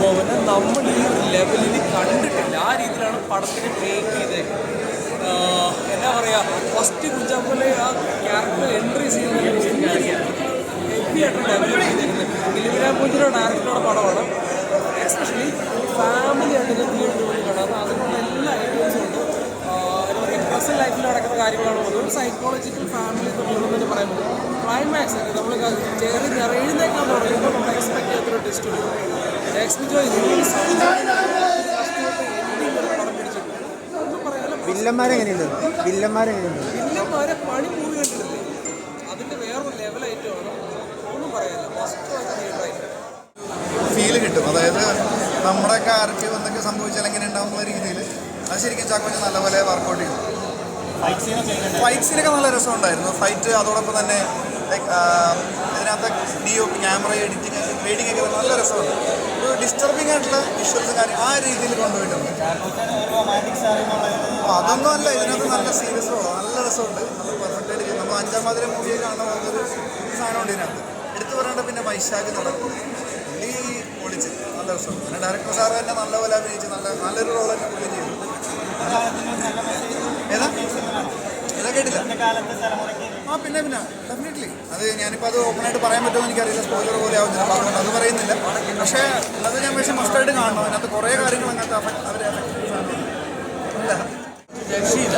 ബോബനെ നമ്മൾ ഈ ലെവലിൽ കണ്ടിട്ടില്ല. ആ രീതിയിലാണ് പടത്തിന് മേക്ക് ചെയ്തേക്കുന്നത് എന്താ പറയാ പറയുക ഫസ്റ്റ് കുഞ്ചാപ്പോലെ ആ ക്യാരക്ടർ എൻട്രി ചെയ്യുന്ന ഡയറക്ടറുടെ പടമാണ്. എസ്പെഷ്യലി ഫാമിലി ആയിട്ട് തിയേറ്ററിൽ പോയി കാണാം അതിനുള്ള എല്ലാ ഐഡിയാസും ഉണ്ട്. എന്താ പറയുക പ്രസന്റ് ലൈഫിൽ നടക്കുന്ന കാര്യങ്ങളാണ് ഒരു സൈക്കോളജിക്കൽ ഫാമിലി പറയുമ്പോൾ ക്ലൈമാക്സ് നമ്മൾ ചേറി നിറയുന്നേക്കാൻ പറയുമ്പോൾ നമ്മൾ എക്സ്പെക്ട് ചെയ്യാത്തൊരു ടെസ്റ്റ് വില്ലന്മാരെങ്ങനെയുണ്ട്? വില്ലന്മാരെങ്ങനെയുണ്ട്? വില്ലന്മാരെ പണി മൂവി കണ്ടിട്ടില്ലേ? അതിന്റെ വേറൊരു ലെവലായിട്ടാണ് ഒന്നും പറയാനില്ല. ഫസ്റ്റ് ഫീൽ കിട്ടും. അതായത് നമ്മുടെ ആർക്ക് എന്തൊക്കെ സംഭവിച്ചാൽ എങ്ങനെ ഉണ്ടാവുന്ന രീതിയിൽ അത് ശരിക്കും ചാക്കോച്ച് നല്ലപോലെ വർക്കൗട്ട് ചെയ്തു. ഫൈറ്റ് സീനൊക്കെ നല്ല രസമുണ്ടായിരുന്നു. ഫൈറ്റ് അതോടൊപ്പം തന്നെ ലൈക്ക് ഇതിനകത്ത് D O camera editing reading ഒക്കെ നല്ല രസമുണ്ട്. ഒരു ഡിസ്റ്റർബിംഗ് ആയിട്ടുള്ള വിഷ്വൽസ് കാര്യം ആ രീതിയിൽ കൊണ്ടുപോയിട്ടുണ്ട്. അതൊന്നും അല്ല ഇതിനകത്ത് നല്ല സീരിയസ് നല്ല രസമുണ്ട്. നല്ല പെർഫെക്റ്റ് ആയിട്ട് നമ്മൾ അഞ്ചാം മാതിരി മൂവി കാണുന്ന പോലത്തെ ഒരു സാധനമുണ്ട് ഇതിനകത്ത്. എടുത്തു പറയേണ്ട പിന്നെ വൈശാഖ് നടക്കും ഈ പൊളിച്ച് നല്ല രസമുണ്ട്. പിന്നെ ഡയറക്ടർ സാറ് തന്നെ നല്ലപോലെ അഭിനയിച്ച് നല്ല നല്ലൊരു റോൾ തന്നെ പുള്ളി ചെയ്തു. ഏതാ? ഏതാ കേട്ടില്ല. ആ പിന്നെ പിന്നെ. ഡെഫിനറ്റ്ലി അത് ഞാനിപ്പോൾ അത് ഓപ്പൺ ആയിട്ട് പറയാൻ പറ്റുമോ എനിക്കറിയില്ല. സ്പോയിലർ പോലെ ആവുന്നില്ല അത് പറയുന്നില്ല. പക്ഷേ അത് ഞാൻ പക്ഷേ മസ്റ്റായിട്ട് കാണണം. അതിനകത്ത് കുറേ കാര്യങ്ങൾ അങ്ങനത്തെ അവരെ രക്ഷയില്ല.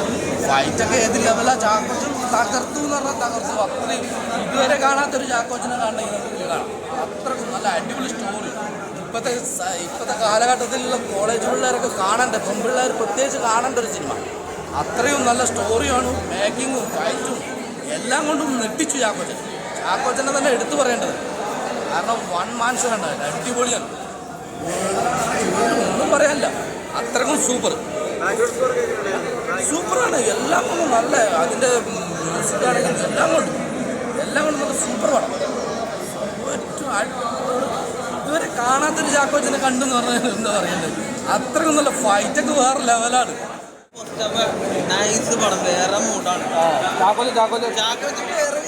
ഫൈറ്റൊക്കെ ഏത് ലെവലാണ് ചാക്കോച്ചൻ തകർത്തു എന്ന് പറഞ്ഞാൽ തകർത്തു. അത്രയും ഇതുവരെ കാണാത്തൊരു ചാക്കോച്ചനെ കാണണമെങ്കിൽ കാണാം. അത്രക്കും നല്ല അടിപൊളി സ്റ്റോറി ഇപ്പോഴത്തെ ഇപ്പോഴത്തെ കാലഘട്ടത്തിലുള്ള കോളേജ് പിള്ളേരൊക്കെ കാണേണ്ട? പെൺപിള്ളേർ പ്രത്യേകിച്ച് കാണേണ്ട ഒരു സിനിമ അത്രയും നല്ല സ്റ്റോറിയാണ് മേക്കിങ്ങും ഫൈറ്റും എല്ലാം കൊണ്ടും നെട്ടിച്ചു ചാക്കോച്ചൻ. ചാക്കോച്ചനെ തന്നെ എടുത്തു പറയേണ്ടത്. കാരണം വൺ മാൻ ഷോ ഉണ്ട് അടിപൊളിയാണ്. ഒന്നും പറയാനില്ല. അത്രക്കും സൂപ്പർ സൂപ്പറാണ് എല്ലാം കൊണ്ടും നല്ല അതിന്റെ മ്യൂസിക് ആണെങ്കിലും എല്ലാം കൊണ്ടും. എല്ലാം കൊണ്ടും നല്ല സൂപ്പർ പടം. ഇതുവരെ കാണാത്തൊരു ചാക്കോച്ചനെ കണ്ടെന്ന് പറഞ്ഞാൽ എന്താ പറയണ്ടത്? അത്രക്കും നല്ല ഫൈറ്റൊക്കെ വേറെ ലെവലാണ് നൈസ് പടം. വേറെ മൂഡാണ് ചാക്കോൽ ചാക്കോൽ. ചാക്കോച്ച് വേറെ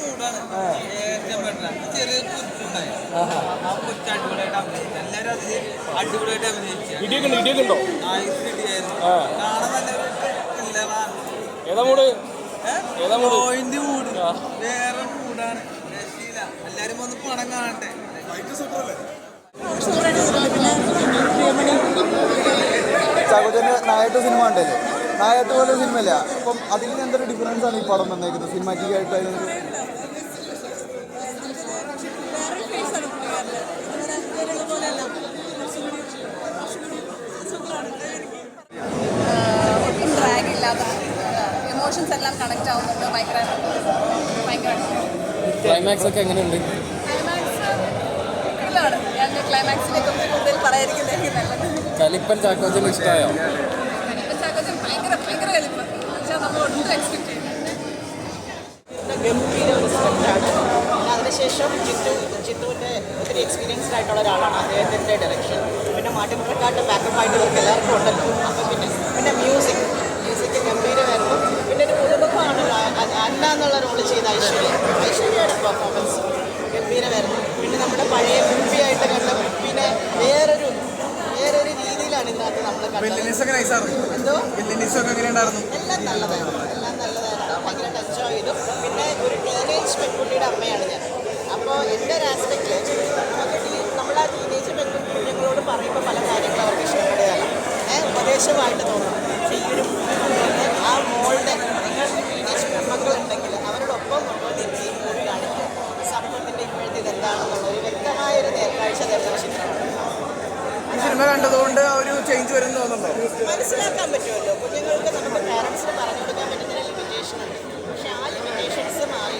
ഏറ്റവും ബെറ്റർ ചെറിയ കുറിച്ചുണ്ടായി ആ കൊച്ചു അടിപൊളിയായിട്ട് അഭിനയിച്ചു. എല്ലാവരും അതിൽ അടിപൊളിയായിട്ട് അഭിനയിച്ചു. ഇടിയൊക്കെ ഉണ്ട് ഇടിയൊക്കെ ഉണ്ടോ നൈസ് ഇടിയായിരുന്നു കാണാൻ നല്ലൊരു ത്രില്ലറാണ് ഏതാ മൂട് ഏതാ മൂട് പോയിന്റ് മൂഡ് വേറെ രക്ഷയില്ല. എല്ലാരും വന്ന് കാണട്ടെ. നായാട്ട് സിനിമ ഉണ്ടല്ലേ നായാട്ട് പോലെ സിനിമയല്ല. അപ്പം അതിൽ നിന്ന് എന്തൊരു ഡിഫറൻസ് ആണ് ഈ പടം വന്നേക്കുന്നത്? സിനിമാറ്റിക് ആയിട്ട് അതിനൊരു ഇല്ലാതെ എമോഷൻസ് എല്ലാം കണക്ട് ആവുന്നുണ്ട് ഭയങ്കര ഭയങ്കര ക്ലൈമാക്സ് ഒക്കെ എങ്ങനെയുണ്ട്? ക്ലൈമാക്സ് ഇതിലാണ് ഞാൻ ക്ലൈമാക്സിനെ കുറിച്ച് കൂടുതൽ പറയാതിരിക്കുന്നതായിരിക്കും നല്ലത്. കലിപ്പൻ ചാക്കോച്ചന് ഇഷ്ടമായോ ഭയങ്കര ഭയങ്കര എളുപ്പം. പക്ഷേ നമ്മൾ ഒട്ടും എക്സ്പെക്ട് ചെയ്യുന്നു ഗംഭീര പിന്നെ അതിനുശേഷം ജിത്തു ജിത്തുവിന്റെ ഒത്തിരി എക്സ്പീരിയൻസ്ഡ് ആയിട്ടുള്ള ഒരാളാണ്. അദ്ദേഹത്തിന്റെ ഡയറക്ഷൻ പിന്നെ മാട്ടിൻപുറക്കാട്ട് ബാക്കപ്പ് ആയിട്ട് ഇവർക്ക് എല്ലാവർക്കും ഉണ്ടല്ലോ. അപ്പം പിന്നെ പിന്നെ മ്യൂസിക് മ്യൂസിക് ഗംഭീരമായിരുന്നു പിന്നെ ഒരു കുടുംബമാണല്ലോ അന്ന എന്നുള്ള റോൾ ചെയ്ത ഐശ്വര്യ. ഐശ്വര്യയുടെ പെർഫോമൻസ് ഗംഭീരമായിരുന്നു. പിന്നെ നമ്മുടെ പഴയ കുപ്പിയായിട്ട് കണ്ട കുപ്പിനെ വേറൊരു വേറൊരു രീതിയിലാണ് ഇതിനകത്ത് നമ്മൾ നൈസാണ് എന്തോ? വില്ലനീസൊക്കെ എങ്ങനെ ഉണ്ടായിരുന്നു? എല്ലാം നല്ലതായിരുന്നു. എല്ലാം നല്ലതായിരുന്നു. ഭയങ്കര ടച്ച് ചെയ്തു പിന്നെ ഒരു ടീനേജ് പെൺകുട്ടിയുടെ അമ്മയാണ് ഞാൻ. അപ്പോൾ എന്റെ ഒരു ആസ്പെക്റ്റിൽ നമുക്ക് നമ്മൾ ആ ടീനേജ് പെൺകുഞ്ഞുങ്ങളോട് പറയുമ്പോൾ പല കാര്യങ്ങളും അവർക്ക് ഇഷ്ടപ്പെടുകയല്ല ഏഹ് ഉപദേശമായിട്ട് തോന്നും പക്ഷേ ഈ ഒരു മൂവി ആ മോളുടെ നിങ്ങൾക്ക് ടീനേജ് പെൺമക്കളുണ്ടെങ്കിൽ അവരോടൊപ്പം കൊണ്ടുവന്നിട്ട് ഈ മൂവി കാണിക്കുക സമൂഹത്തിന്റെ ഇപ്പോഴത്തെ ഇതെന്താണെന്നുള്ള ഒരു വ്യക്തമായ ഒരു നേർക്കാഴ്ച തരുന്ന ചിത്രമാണ് ഈ സിനിമ കണ്ടതുകൊണ്ട് ആ ഒരു ചേഞ്ച് വരുന്നു തോന്നുന്നുണ്ടോ? മനസ്സിലാക്കാൻ പറ്റുമല്ലോ. കുഞ്ഞുങ്ങൾക്ക് നമ്മുടെ പാരൻസിന് പറഞ്ഞു കൊടുക്കാൻ പറ്റുന്ന ലിമിറ്റേഷൻ ഉണ്ട്. പക്ഷെ ആ ലിമിറ്റേഷൻസ് മാറി.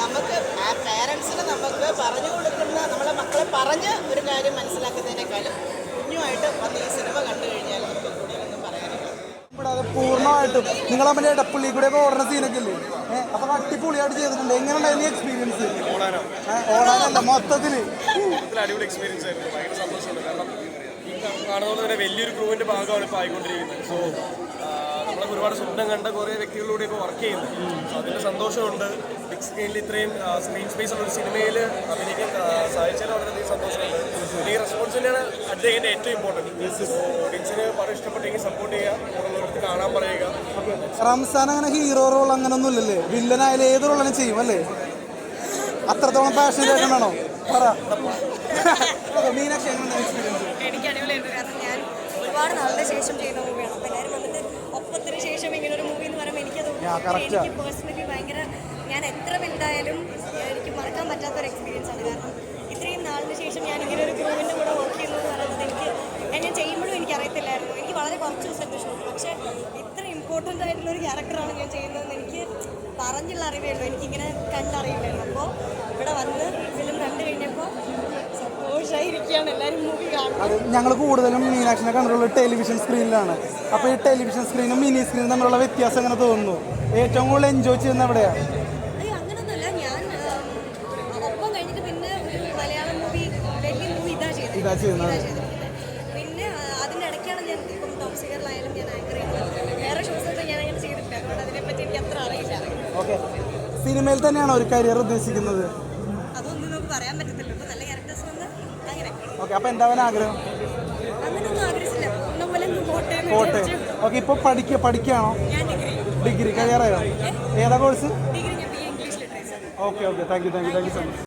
നമുക്ക് ആ പാരൻസിന് നമുക്ക് പറഞ്ഞു കൊടുക്കുന്ന നമ്മളെ മക്കളെ പറഞ്ഞ് ഒരു കാര്യം മനസ്സിലാക്കുന്നതിനേക്കാളും കുഞ്ഞുമായിട്ട് വന്ന് ഈ സിനിമ കണ്ടു കഴിഞ്ഞാൽ നമുക്ക് കൂടുതലൊന്നും പറയാനില്ല പൂർണമായിട്ടും നിങ്ങൾ അവന്റെ ഇടപ്പുള്ളി കൂടെ ഒക്കെ ഓടുന്ന സീനൊക്കെ ഇല്ലേ? ഏഹ് അപ്പം അടിപൊളിയായിട്ട് ചെയ്തിട്ടുണ്ട്. എങ്ങനെ ഉണ്ടായിരുന്നു എക്സ്പീരിയൻസ് ഓടാനല്ല മൊത്തത്തിൽ അടിപൊളി എക്സ്പീരിയൻസ് ആയിരുന്നു. ഭയങ്കര സന്തോഷമുണ്ട്. കാരണം ഈ കാണുന്ന തന്നെ വലിയൊരു ക്രൂവിന്റെ ഭാഗമാണ് ഇപ്പോൾ ആയിക്കൊണ്ടിരിക്കുന്നത്. സോ നമ്മളൊക്കെ ഒരുപാട് സ്വപ്നം കണ്ട കുറേ വ്യക്തികളിലൂടെ ഇപ്പോൾ വർക്ക് ചെയ്യുന്നത് സോ അതിന്റെ സന്തോഷമുണ്ട്. ബിഗ് സ്ക്രീനിൽ ഇത്രയും സ്ക്രീൻ സ്പേസ് ഉള്ള ഒരു സിനിമയിൽ അഭിനയിക്കാൻ സഹായിച്ചാൽ വളരെയധികം സന്തോഷമുണ്ട്. ഈ റെസ്പോൺസ് തന്നെയാണ് അദ്ദേഹത്തിന്റെ ഏറ്റവും ഇമ്പോർട്ടന്റ് സോ ഓഡിയൻസിന് പടം ഇഷ്ടപ്പെട്ടെങ്കിൽ സപ്പോർട്ട് ചെയ്യുക കാണാൻ പറയുക. റംസാൻ അങ്ങനെ ഹീറോ റോൾ അങ്ങനെ ഒന്നും ഇല്ലല്ലേ വില്ലനായാലും ഏത് റോളിനും ചെയ്യും അല്ലേ? അത്രത്തോളം ആണോ പറ Okay, മീനാക്ഷി എങ്ങനെ എക്സ്പീരിയൻസ് എനിക്ക് അടിപൊളിയുണ്ട് കാരണം ഞാൻ ഒരുപാട് ശേഷം ചെയ്യുന്ന മൂവിയാണ് അപ്പോൾ എല്ലാവരും വന്നിട്ട് ഒപ്പത്തിന് ശേഷം ഇങ്ങനെ ഒരു മൂവി എന്ന് പറയുമ്പോൾ എനിക്കത് എനിക്ക് പേഴ്സണലി ഭയങ്കര ഞാൻ എത്ര വലുതായാലും എനിക്ക് മറക്കാൻ പറ്റാത്ത ഒരു എക്സ്പീരിയൻസ് ആണ്. കാരണം ഇത്രയും നാളിന് ശേഷം ഞാൻ ഇങ്ങനെ ഒരു ഗ്രൂപ്പിന്റെ കൂടെ വർക്ക് ചെയ്യുന്നു എന്ന് പറയുന്നത് എനിക്ക് ഞാൻ ഞാൻ ചെയ്യുമ്പോഴും എനിക്ക് അറിയത്തില്ലായിരുന്നു. എനിക്ക് വളരെ കുറച്ച് ദിവസമായിട്ട് ഷൂട്ട് പക്ഷേ ഇത്ര ഇമ്പോർട്ടന്റ് ആയിട്ടുള്ള ഒരു ക്യാരക്ടറാണ് ഞാൻ ചെയ്യുന്നതെന്ന് എനിക്ക് പറഞ്ഞുള്ള അറിവേ ഉള്ളൂ. എനിക്കിങ്ങനെ കണ്ടറിയില്ലായിരുന്നു അപ്പോൾ ഇവിടെ വന്ന് ഫിലിം കണ്ടു കഴിഞ്ഞപ്പോൾ അത് ഞങ്ങൾ കൂടുതലും മീനാക്ഷിനെ കണ്ടിട്ടുള്ളത് ടെലിവിഷൻ സ്ക്രീനിലാണ് അപ്പോൾ ഈ ടെലിവിഷൻ സ്ക്രീനും മിനി സ്ക്രീനും തമ്മിലുള്ള വ്യത്യാസം എങ്ങനെ തോന്നുന്നു? ഏറ്റവും കൂടുതൽ എൻജോയ് ചെയ്യുന്ന എവിടെയാണ് മൂവി ഇതാ ചെയ്യുന്നത്. പിന്നെ അതിന്റെ ഇടയ്ക്കാണ് ഞാൻ ഇപ്പം ടോപ്പ് സിംഗറിലായാലും ഞാൻ ആങ്കർ ചെയ്യുന്നത്. വേറെ ഷോസൊക്കെ ഞാൻ അങ്ങനെ ചെയ്തിട്ടില്ല. അതുകൊണ്ട് അതിനെപ്പറ്റി എനിക്ക് അത്ര അറിയില്ല. ഓക്കെ സിനിമയിൽ തന്നെയാണ് ഒരു കരിയർ ഉദ്ദേശിക്കുന്നത്? ഓക്കെ അപ്പോൾ എന്താവാൻ ആഗ്രഹം? ഓക്കെ ഇപ്പോൾ പഠിക്കുക പഠിക്കുകയാണോ? ഡിഗ്രി. കഴിയാറായോ ഏതാ course okay okay. Thank you thank you thank you so much